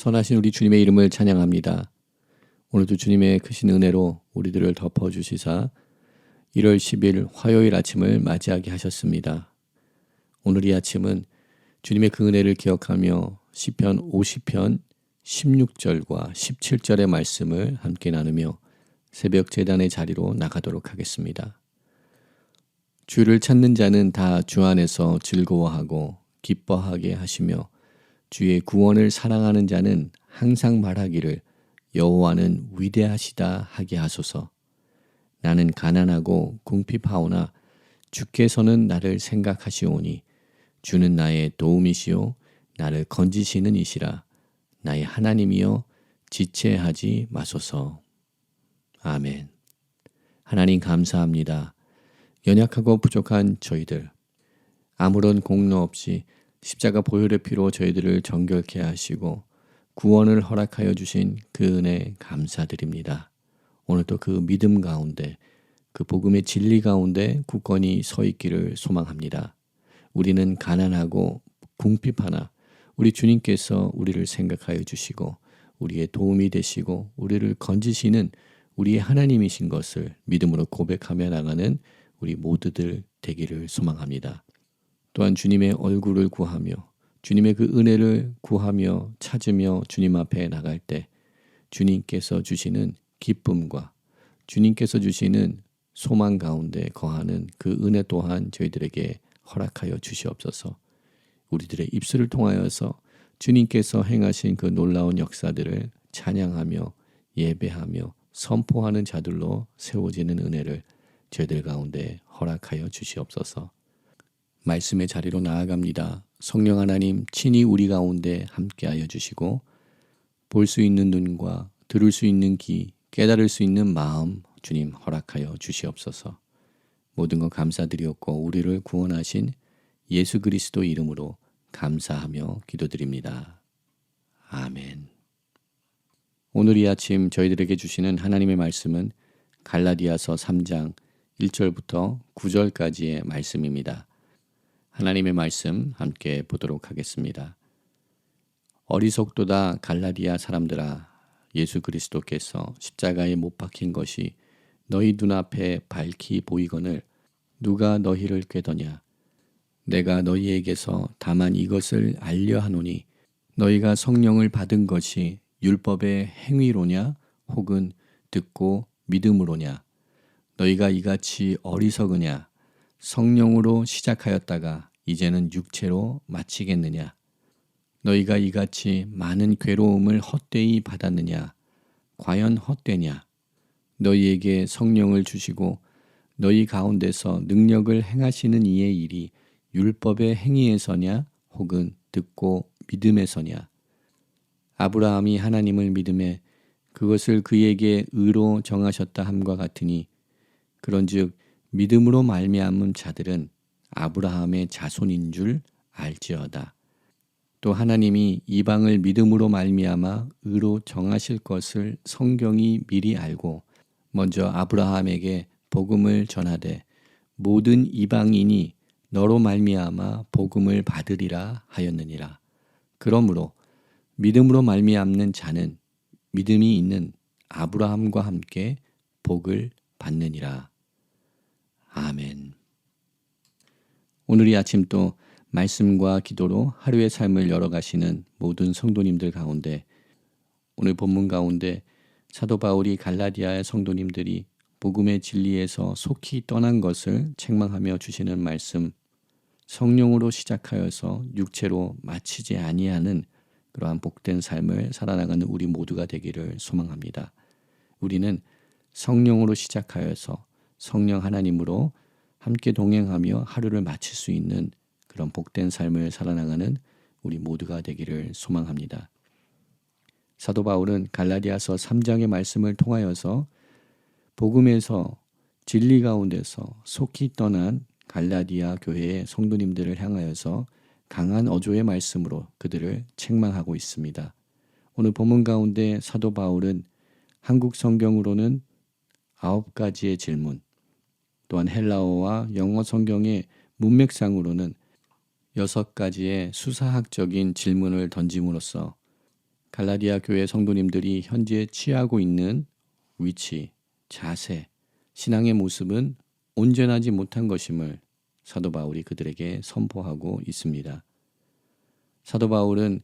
선하신 우리 주님의 이름을 찬양합니다. 오늘도 주님의 크신 은혜로 우리들을 덮어주시사 1월 10일 화요일 아침을 맞이하게 하셨습니다. 오늘 이 아침은 주님의 그 은혜를 기억하며 시편 50편 16절과 17절의 말씀을 함께 나누며 새벽 재단의 자리로 나가도록 하겠습니다. 주를 찾는 자는 다 주 안에서 즐거워하고 기뻐하게 하시며 주의 구원을 사랑하는 자는 항상 말하기를 여호와는 위대하시다 하게 하소서. 나는 가난하고 궁핍하오나 주께서는 나를 생각하시오니 주는 나의 도움이시요 나를 건지시는 이시라 나의 하나님이여 지체하지 마소서. 아멘. 하나님 감사합니다. 연약하고 부족한 저희들 아무런 공로 없이 십자가 보혈의 피로 저희들을 정결케 하시고 구원을 허락하여 주신 그 은혜 감사드립니다. 오늘도 그 믿음 가운데 그 복음의 진리 가운데 굳건히 서 있기를 소망합니다. 우리는 가난하고 궁핍하나 우리 주님께서 우리를 생각하여 주시고 우리의 도움이 되시고 우리를 건지시는 우리의 하나님이신 것을 믿음으로 고백하며 나가는 우리 모두들 되기를 소망합니다. 또한 주님의 얼굴을 구하며 주님의 그 은혜를 구하며 찾으며 주님 앞에 나갈 때 주님께서 주시는 기쁨과 주님께서 주시는 소망 가운데 거하는 그 은혜 또한 저희들에게 허락하여 주시옵소서. 우리들의 입술을 통하여서 주님께서 행하신 그 놀라운 역사들을 찬양하며 예배하며 선포하는 자들로 세워지는 은혜를 저희들 가운데 허락하여 주시옵소서. 말씀의 자리로 나아갑니다. 성령 하나님 친히 우리 가운데 함께하여 주시고 볼 수 있는 눈과 들을 수 있는 귀, 깨달을 수 있는 마음 주님 허락하여 주시옵소서. 모든 것 감사드리었고 우리를 구원하신 예수 그리스도 이름으로 감사하며 기도드립니다. 아멘. 오늘 이 아침 저희들에게 주시는 하나님의 말씀은 갈라디아서 3장 1절부터 9절까지의 말씀입니다. 하나님의 말씀 함께 보도록 하겠습니다. 어리석도다 갈라디아 사람들아 예수 그리스도께서 십자가에 못 박힌 것이 너희 눈앞에 밝히 보이거늘 누가 너희를 꾀더냐? 내가 너희에게서 다만 이것을 알려 하노니 너희가 성령을 받은 것이 율법의 행위로냐? 혹은 듣고 믿음으로냐? 너희가 이같이 어리석으냐 성령으로 시작하였다가 이제는 육체로 마치겠느냐? 너희가 이같이 많은 괴로움을 헛되이 받았느냐? 과연 헛되냐? 너희에게 성령을 주시고 너희 가운데서 능력을 행하시는 이의 일이 율법의 행위에서냐? 혹은 듣고 믿음에서냐? 아브라함이 하나님을 믿음에 그것을 그에게 의로 정하셨다 함과 같으니 그런즉 믿음으로 말미암은 자들은 아브라함의 자손인 줄 알지어다. 또 하나님이 이방을 믿음으로 말미암아 의로 정하실 것을 성경이 미리 알고 먼저 아브라함에게 복음을 전하되 모든 이방인이 너로 말미암아 복음을 받으리라 하였느니라. 그러므로 믿음으로 말미암는 자는 믿음이 있는 아브라함과 함께 복을 받느니라. 아멘. 오늘 이 아침 또 말씀과 기도로 하루의 삶을 열어가시는 모든 성도님들 가운데 오늘 본문 가운데 사도 바울이 갈라디아의 성도님들이 복음의 진리에서 속히 떠난 것을 책망하며 주시는 말씀 성령으로 시작하여서 육체로 마치지 아니하는 그러한 복된 삶을 살아나가는 우리 모두가 되기를 소망합니다. 우리는 성령으로 시작하여서 성령 하나님으로 함께 동행하며 하루를 마칠 수 있는 그런 복된 삶을 살아나가는 우리 모두가 되기를 소망합니다. 사도 바울은 갈라디아서 3장의 말씀을 통하여서 복음에서 진리 가운데서 속히 떠난 갈라디아 교회의 성도님들을 향하여서 강한 어조의 말씀으로 그들을 책망하고 있습니다. 오늘 본문 가운데 사도 바울은 한국 성경으로는 아홉 가지의 질문, 또한 헬라어와 영어 성경의 문맥상으로는 여섯 가지의 수사학적인 질문을 던짐으로써 갈라디아 교회 성도님들이 현재 취하고 있는 위치, 자세, 신앙의 모습은 온전하지 못한 것임을 사도 바울이 그들에게 선포하고 있습니다. 사도 바울은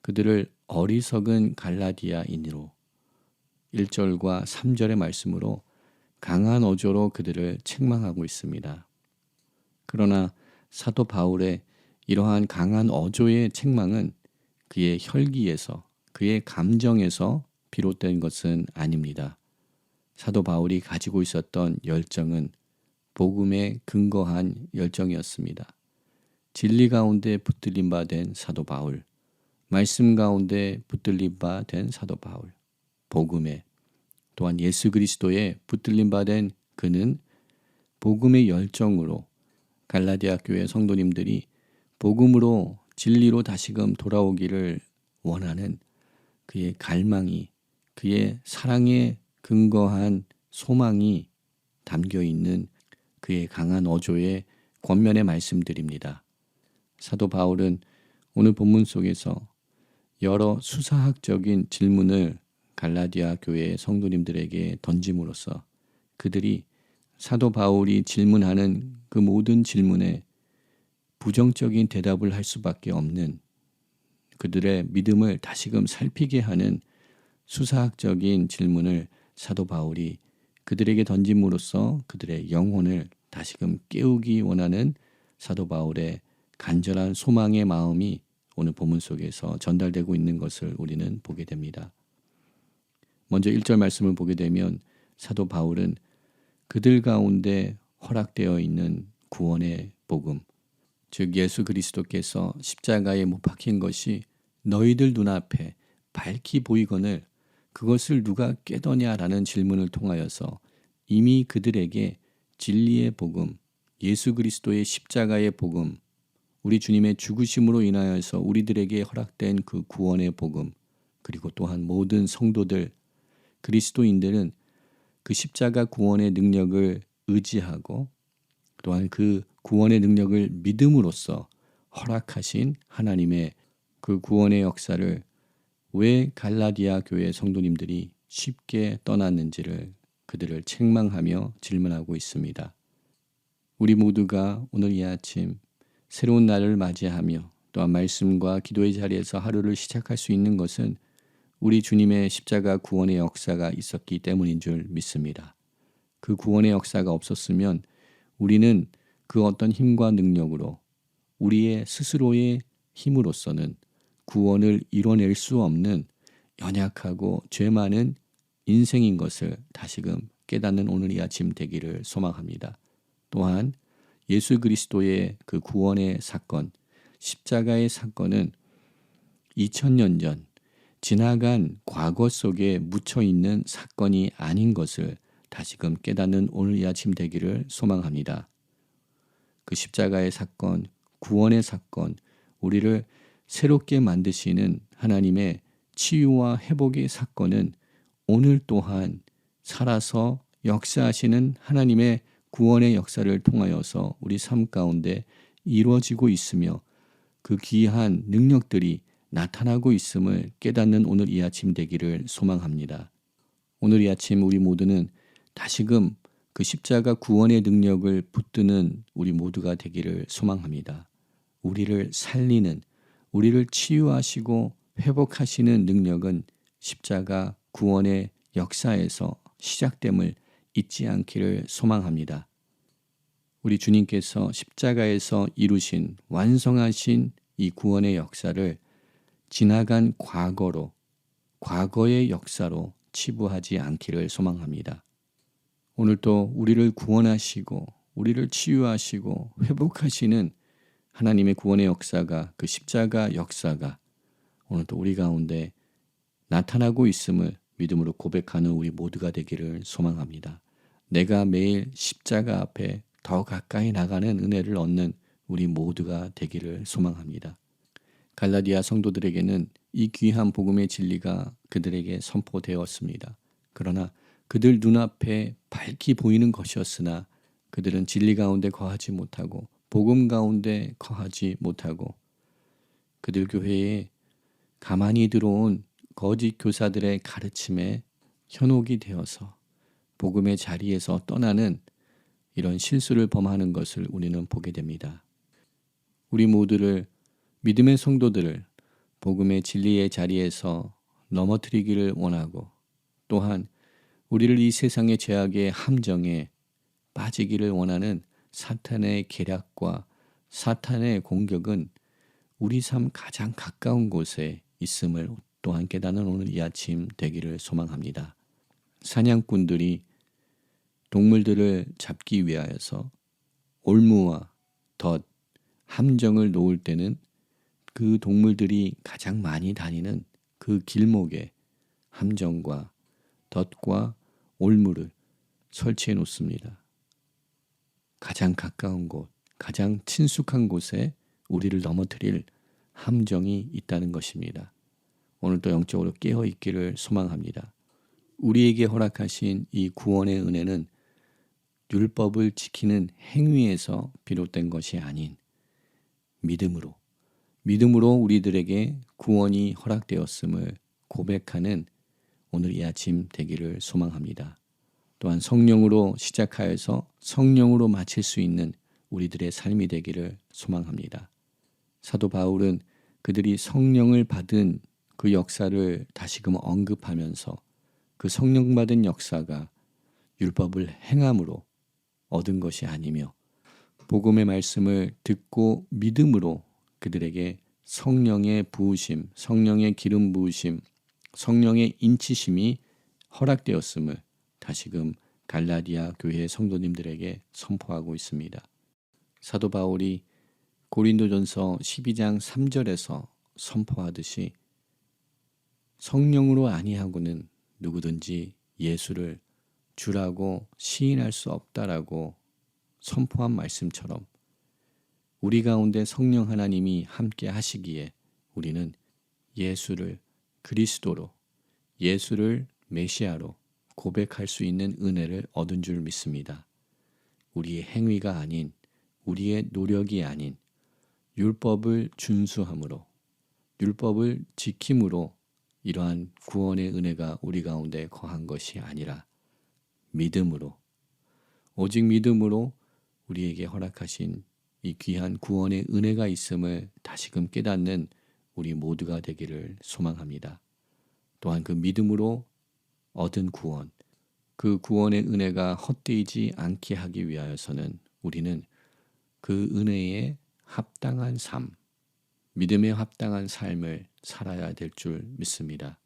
그들을 어리석은 갈라디아인으로 1절과 3절의 말씀으로 강한 어조로 그들을 책망하고 있습니다. 그러나 사도 바울의 이러한 강한 어조의 책망은 그의 혈기에서 그의 감정에서 비롯된 것은 아닙니다. 사도 바울이 가지고 있었던 열정은 복음에 근거한 열정이었습니다. 진리 가운데 붙들림 바된 사도 바울, 말씀 가운데 붙들림 바된 사도 바울, 복음에 또한 예수 그리스도에 붙들림 바된 그는 복음의 열정으로 갈라디아 교회 성도님들이 복음으로 진리로 다시금 돌아오기를 원하는 그의 갈망이 그의 사랑에 근거한 소망이 담겨 있는 그의 강한 어조의 권면의 말씀드립니다. 사도 바울은 오늘 본문 속에서 여러 수사학적인 질문을 갈라디아 교회 성도님들에게 던짐으로써 그들이 사도 바울이 질문하는 그 모든 질문에 부정적인 대답을 할 수밖에 없는 그들의 믿음을 다시금 살피게 하는 수사학적인 질문을 사도 바울이 그들에게 던짐으로써 그들의 영혼을 다시금 깨우기 원하는 사도 바울의 간절한 소망의 마음이 오늘 본문 속에서 전달되고 있는 것을 우리는 보게 됩니다. 먼저 1절 말씀을 보게 되면 사도 바울은 그들 가운데 허락되어 있는 구원의 복음, 즉 예수 그리스도께서 십자가에 못 박힌 것이 너희들 눈앞에 밝히 보이거늘 그것을 누가 깨더냐라는 질문을 통하여서 이미 그들에게 진리의 복음, 예수 그리스도의 십자가의 복음, 우리 주님의 죽으심으로 인하여서 우리들에게 허락된 그 구원의 복음, 그리고 또한 모든 성도들, 그리스도인들은 그 십자가 구원의 능력을 의지하고 또한 그 구원의 능력을 믿음으로써 허락하신 하나님의 그 구원의 역사를 왜 갈라디아 교회 성도님들이 쉽게 떠났는지를 그들을 책망하며 질문하고 있습니다. 우리 모두가 오늘 이 아침 새로운 날을 맞이하며 또한 말씀과 기도의 자리에서 하루를 시작할 수 있는 것은 우리 주님의 십자가 구원의 역사가 있었기 때문인 줄 믿습니다. 그 구원의 역사가 없었으면 우리는 그 어떤 힘과 능력으로 우리의 스스로의 힘으로서는 구원을 이뤄낼 수 없는 연약하고 죄 많은 인생인 것을 다시금 깨닫는 오늘 이 아침 되기를 소망합니다. 또한 예수 그리스도의 그 구원의 사건, 십자가의 사건은 2000년 전 지나간 과거 속에 묻혀 있는 사건이 아닌 것을 다시금 깨닫는 오늘 이 아침 되기를 소망합니다. 그 십자가의 사건, 구원의 사건, 우리를 새롭게 만드시는 하나님의 치유와 회복의 사건은 오늘 또한 살아서 역사하시는 하나님의 구원의 역사를 통하여서 우리 삶 가운데 이루어지고 있으며 그 귀한 능력들이 나타나고 있음을 깨닫는 오늘 이 아침 되기를 소망합니다. 오늘 이 아침 우리 모두는 다시금 그 십자가 구원의 능력을 붙드는 우리 모두가 되기를 소망합니다. 우리를 살리는 우리를 치유하시고 회복하시는 능력은 십자가 구원의 역사에서 시작됨을 잊지 않기를 소망합니다. 우리 주님께서 십자가에서 이루신 완성하신 이 구원의 역사를 지나간 과거로 과거의 역사로 치부하지 않기를 소망합니다. 오늘도 우리를 구원하시고 우리를 치유하시고 회복하시는 하나님의 구원의 역사가 그 십자가 역사가 오늘도 우리 가운데 나타나고 있음을 믿음으로 고백하는 우리 모두가 되기를 소망합니다. 내가 매일 십자가 앞에 더 가까이 나가는 은혜를 얻는 우리 모두가 되기를 소망합니다. 갈라디아 성도들에게는 이 귀한 복음의 진리가 그들에게 선포되었습니다. 그러나 그들 눈앞에 밝히 보이는 것이었으나 그들은 진리 가운데 거하지 못하고 복음 가운데 거하지 못하고 그들 교회에 가만히 들어온 거짓 교사들의 가르침에 현혹이 되어서 복음의 자리에서 떠나는 이런 실수를 범하는 것을 우리는 보게 됩니다. 우리 모두를 믿음의 성도들을 복음의 진리의 자리에서 넘어뜨리기를 원하고 또한 우리를 이 세상의 죄악의 함정에 빠지기를 원하는 사탄의 계략과 사탄의 공격은 우리 삶 가장 가까운 곳에 있음을 또한 깨닫는 오늘 이 아침 되기를 소망합니다. 사냥꾼들이 동물들을 잡기 위하여서 올무와 덫, 함정을 놓을 때는 그 동물들이 가장 많이 다니는 그 길목에 함정과 덫과 올무를 설치해 놓습니다. 가장 가까운 곳, 가장 친숙한 곳에 우리를 넘어뜨릴 함정이 있다는 것입니다. 오늘도 영적으로 깨어 있기를 소망합니다. 우리에게 허락하신 이 구원의 은혜는 율법을 지키는 행위에서 비롯된 것이 아닌 믿음으로 믿음으로 우리들에게 구원이 허락되었음을 고백하는 오늘 이 아침 되기를 소망합니다. 또한 성령으로 시작하여서 성령으로 마칠 수 있는 우리들의 삶이 되기를 소망합니다. 사도 바울은 그들이 성령을 받은 그 역사를 다시금 언급하면서 그 성령 받은 역사가 율법을 행함으로 얻은 것이 아니며 복음의 말씀을 듣고 믿음으로 그들에게 성령의 부으심, 성령의 기름 부으심, 성령의 인치심이 허락되었음을 다시금 갈라디아 교회 성도님들에게 선포하고 있습니다. 사도 바울이 고린도전서 12장 3절에서 선포하듯이 성령으로 아니하고는 누구든지 예수를 주라고 시인할 수 없다라고 선포한 말씀처럼 우리 가운데 성령 하나님이 함께 하시기에 우리는 예수를 그리스도로 예수를 메시아로 고백할 수 있는 은혜를 얻은 줄 믿습니다. 우리의 행위가 아닌 우리의 노력이 아닌 율법을 준수함으로 율법을 지킴으로 이러한 구원의 은혜가 우리 가운데 거한 것이 아니라 믿음으로 오직 믿음으로 우리에게 허락하신 이 귀한 구원의 은혜가 있음을 다시금 깨닫는 우리 모두가 되기를 소망합니다. 또한 그 믿음으로 얻은 구원, 그 구원의 은혜가 헛되이지 않게 하기 위하여서는 우리는 그 은혜에 합당한 삶, 믿음에 합당한 삶을 살아야 될 줄 믿습니다.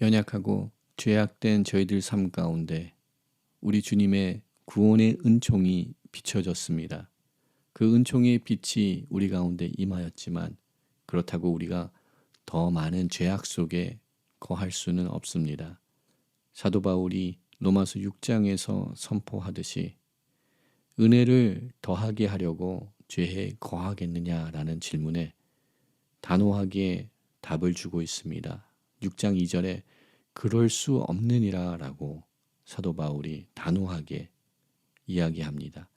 연약하고 죄악된 저희들 삶 가운데 우리 주님의 구원의 은총이 비춰졌습니다. 그 은총의 빛이 우리 가운데 임하였지만 그렇다고 우리가 더 많은 죄악 속에 거할 수는 없습니다. 사도 바울이 로마서 6장에서 선포하듯이 은혜를 더하게 하려고 죄에 거하겠느냐라는 질문에 단호하게 답을 주고 있습니다. 6장 2절에 그럴 수 없느니라라고 사도 바울이 단호하게 이야기합니다.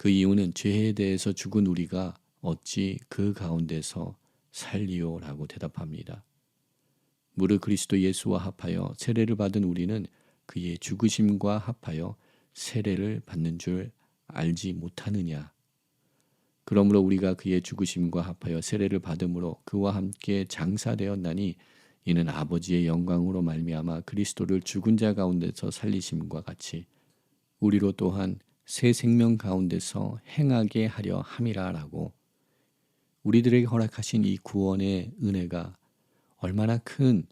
그 이유는 죄에 대해서 죽은 우리가 어찌 그 가운데서 살리오 라고 대답합니다. 무릇 그리스도 예수와 합하여 세례를 받은 우리는 그의 죽으심과 합하여 세례를 받는 줄 알지 못하느냐. 그러므로 우리가 그의 죽으심과 합하여 세례를 받음으로 그와 함께 장사되었나니 이는 아버지의 영광으로 말미암아 그리스도를 죽은 자 가운데서 살리심과 같이 우리로 또한 새 생명 가운데서 행하게 하려 함이라라고 우리들에게 허락하신 이 구원의 은혜가 얼마나 큰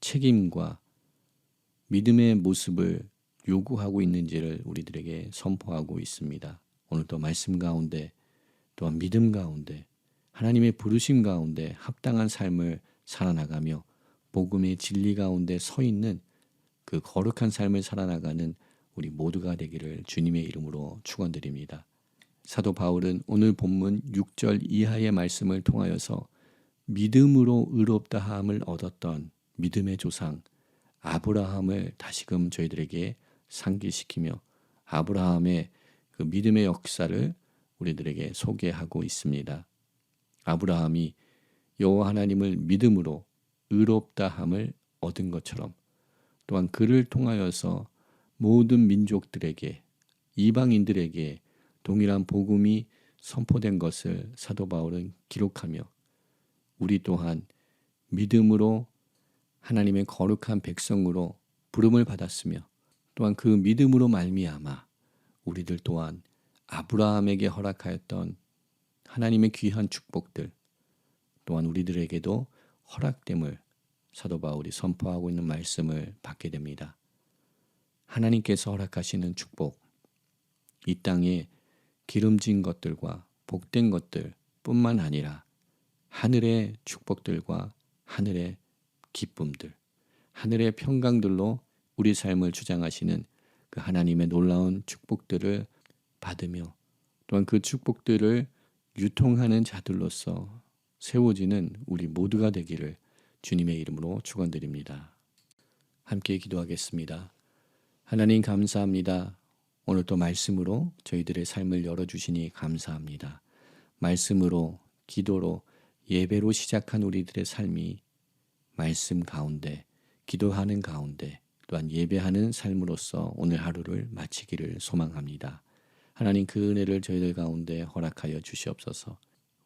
책임과 믿음의 모습을 요구하고 있는지를 우리들에게 선포하고 있습니다. 오늘도 말씀 가운데 또한 믿음 가운데 하나님의 부르심 가운데 합당한 삶을 살아나가며 복음의 진리 가운데 서 있는 그 거룩한 삶을 살아나가는 우리 모두가 되기를 주님의 이름으로 축원드립니다. 사도 바울은 오늘 본문 6절 이하의 말씀을 통하여서 믿음으로 의롭다 함을 얻었던 믿음의 조상 아브라함을 다시금 저희들에게 상기시키며 아브라함의 그 믿음의 역사를 우리들에게 소개하고 있습니다. 아브라함이 여호와 하나님을 믿음으로 의롭다 함을 얻은 것처럼 또한 그를 통하여서 모든 민족들에게 이방인들에게 동일한 복음이 선포된 것을 사도 바울은 기록하며 우리 또한 믿음으로 하나님의 거룩한 백성으로 부름을 받았으며 또한 그 믿음으로 말미암아 우리들 또한 아브라함에게 허락하였던 하나님의 귀한 축복들 또한 우리들에게도 허락됨을 사도 바울이 선포하고 있는 말씀을 받게 됩니다. 하나님께서 허락하시는 축복, 이 땅에 기름진 것들과 복된 것들 뿐만 아니라 하늘의 축복들과 하늘의 기쁨들, 하늘의 평강들로 우리 삶을 주장하시는 그 하나님의 놀라운 축복들을 받으며 또한 그 축복들을 유통하는 자들로서 세워지는 우리 모두가 되기를 주님의 이름으로 축원드립니다. 함께 기도하겠습니다. 하나님 감사합니다. 오늘 또 말씀으로 저희들의 삶을 열어주시니 감사합니다. 말씀으로, 기도로, 예배로 시작한 우리들의 삶이 말씀 가운데, 기도하는 가운데, 또한 예배하는 삶으로서 오늘 하루를 마치기를 소망합니다. 하나님 그 은혜를 저희들 가운데 허락하여 주시옵소서.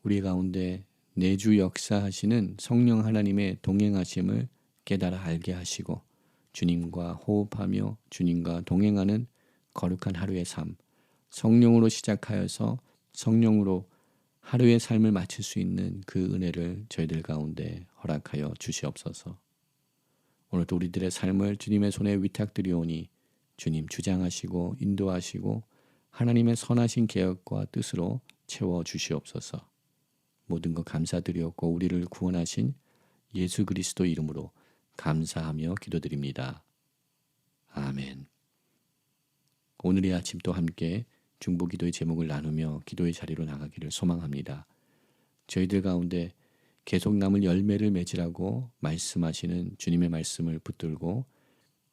우리 가운데 내주 역사하시는 성령 하나님의 동행하심을 깨달아 알게 하시고 주님과 호흡하며 주님과 동행하는 거룩한 하루의 삶, 성령으로 시작하여서 성령으로 하루의 삶을 마칠 수 있는 그 은혜를 저희들 가운데 허락하여 주시옵소서. 오늘도 우리들의 삶을 주님의 손에 위탁드리오니 주님 주장하시고 인도하시고 하나님의 선하신 계획과 뜻으로 채워 주시옵소서. 모든 것 감사드리었고 우리를 구원하신 예수 그리스도 이름으로 감사하며 기도드립니다. 아멘. 오늘의 아침 또 함께 중보 기도의 제목을 나누며 기도의 자리로 나가기를 소망합니다. 저희들 가운데 계속 남을 열매를 맺으라고 말씀하시는 주님의 말씀을 붙들고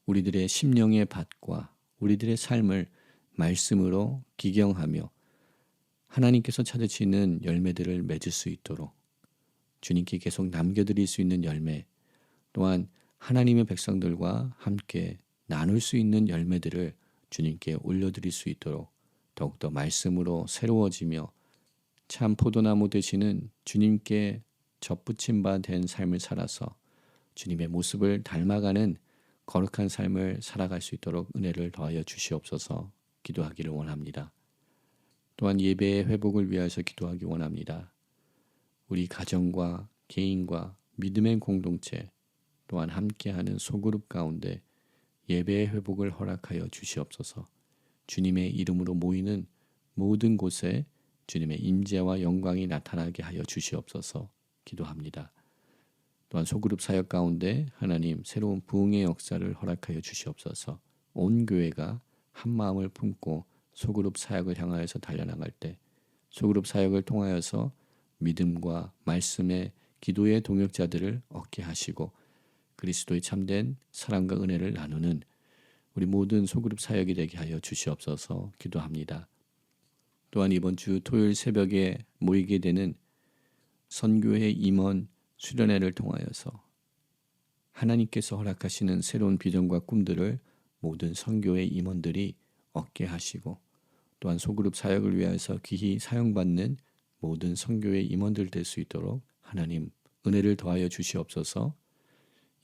우리들의 심령의 밭과 우리들의 삶을 말씀으로 기경하며 하나님께서 찾으시는 열매들을 맺을 수 있도록 주님께 계속 남겨드릴 수 있는 열매 또한 하나님의 백성들과 함께 나눌 수 있는 열매들을 주님께 올려드릴 수 있도록 더욱더 말씀으로 새로워지며 참 포도나무 되시는 주님께 접붙임 바 된 삶을 살아서 주님의 모습을 닮아가는 거룩한 삶을 살아갈 수 있도록 은혜를 더하여 주시옵소서 기도하기를 원합니다. 또한 예배의 회복을 위하여서 기도하기 원합니다. 우리 가정과 개인과 믿음의 공동체 또한 함께하는 소그룹 가운데 예배의 회복을 허락하여 주시옵소서. 주님의 이름으로 모이는 모든 곳에 주님의 임재와 영광이 나타나게 하여 주시옵소서. 기도합니다. 또한 소그룹 사역 가운데 하나님 새로운 부흥의 역사를 허락하여 주시옵소서. 온 교회가 한 마음을 품고 소그룹 사역을 향하여서 달려나갈 때 소그룹 사역을 통하여서 믿음과 말씀의 기도의 동역자들을 얻게 하시고 그리스도의 참된 사랑과 은혜를 나누는 우리 모든 소그룹 사역이 되게 하여 주시옵소서 기도합니다. 또한 이번 주 토요일 새벽에 모이게 되는 선교회 임원 수련회를 통하여서 하나님께서 허락하시는 새로운 비전과 꿈들을 모든 선교회 임원들이 얻게 하시고 또한 소그룹 사역을 위하여서 귀히 사용받는 모든 선교회 임원들 될 수 있도록 하나님 은혜를 더하여 주시옵소서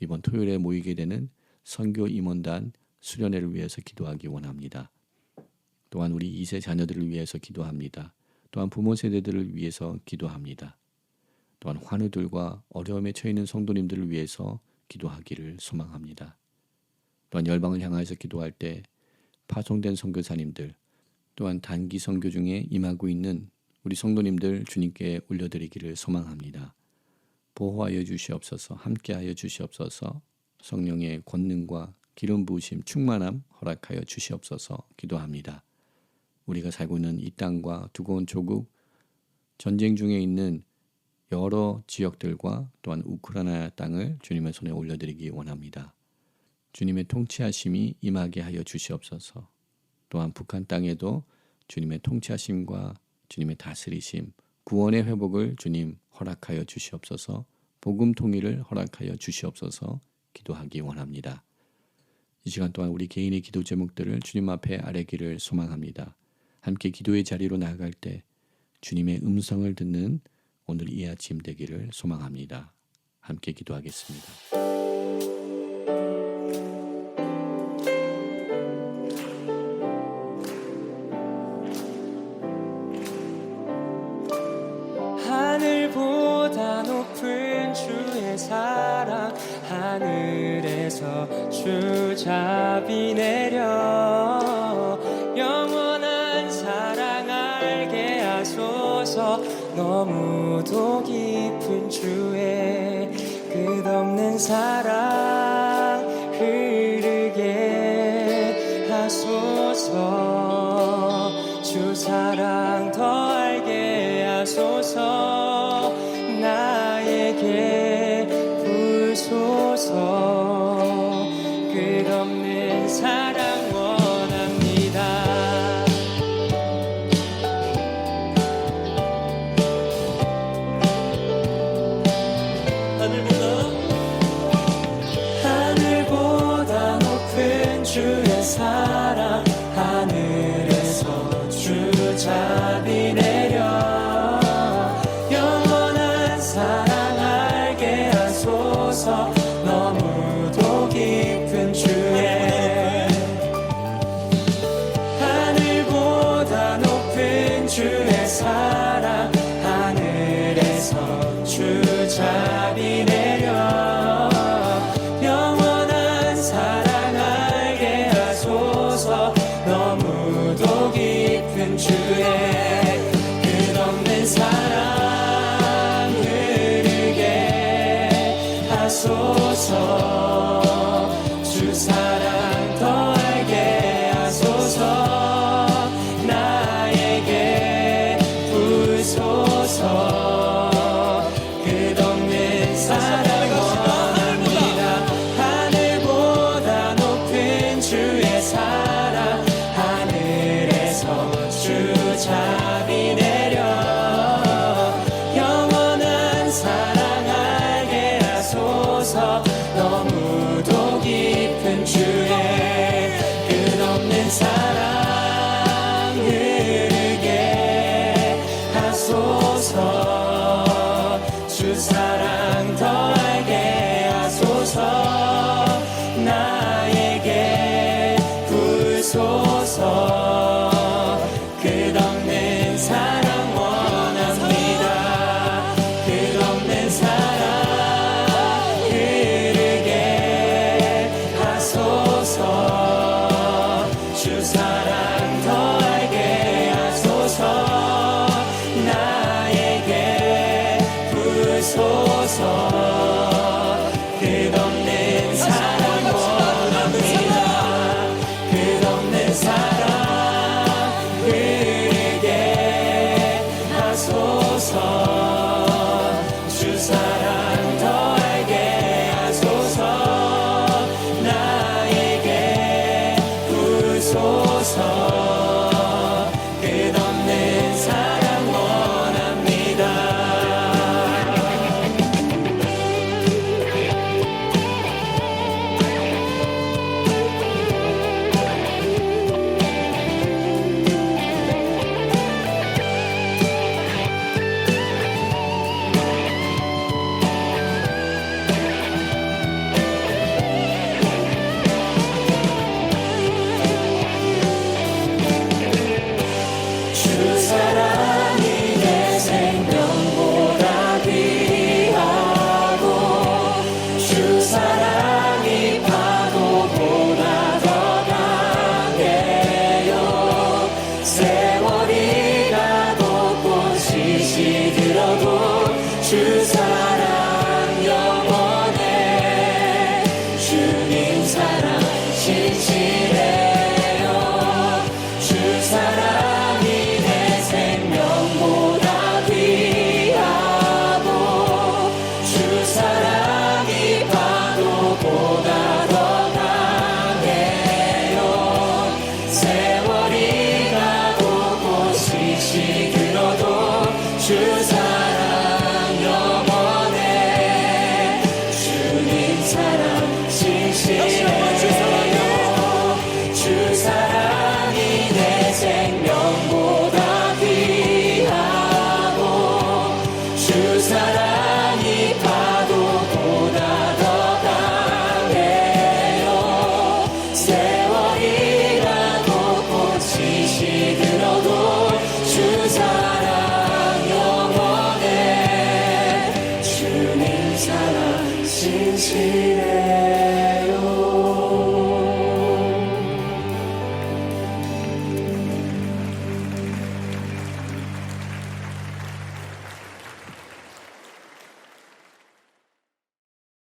이번 토요일에 모이게 되는 선교 임원단 수련회를 위해서 기도하기 원합니다. 또한 우리 2세 자녀들을 위해서 기도합니다. 또한 부모 세대들을 위해서 기도합니다. 또한 환우들과 어려움에 처해 성도님들을 위해서 기도하기를 소망합니다. 또한 열방을 향하여서 기도할 때 파송된 선교사님들 또한 단기 선교 중에 임하고 있는 우리 성도님들 주님께 올려드리기를 소망합니다. 보호하여 주시옵소서 함께하여 주시옵소서 성령의 권능과 기름 부으심 충만함 허락하여 주시옵소서 기도합니다. 우리가 살고 있는 이 땅과 두고 온 조국 전쟁 중에 있는 여러 지역들과 또한 우크라이나 땅을 주님의 손에 올려드리기 원합니다. 주님의 통치하심이 임하게 하여 주시옵소서. 또한 북한 땅에도 주님의 통치하심과 주님의 다스리심, 구원의 회복을 주님 허락하여 주시옵소서. 복음 통일을 허락하여 주시옵소서 기도하기 원합니다. 이 시간 동안 우리 개인의 기도 제목들을 주님 앞에 아뢰기를 소망합니다. 함께 기도의 자리로 나아갈 때 주님의 음성을 듣는 오늘 이 아침 되기를 소망합니다. 함께 기도하겠습니다. 주잡이 내려 영원한 사랑 알게 하소서. 너무도 깊은 주의 끝없는 사랑 흐르게 하소서. 주 사랑 더 알게 하소서 깊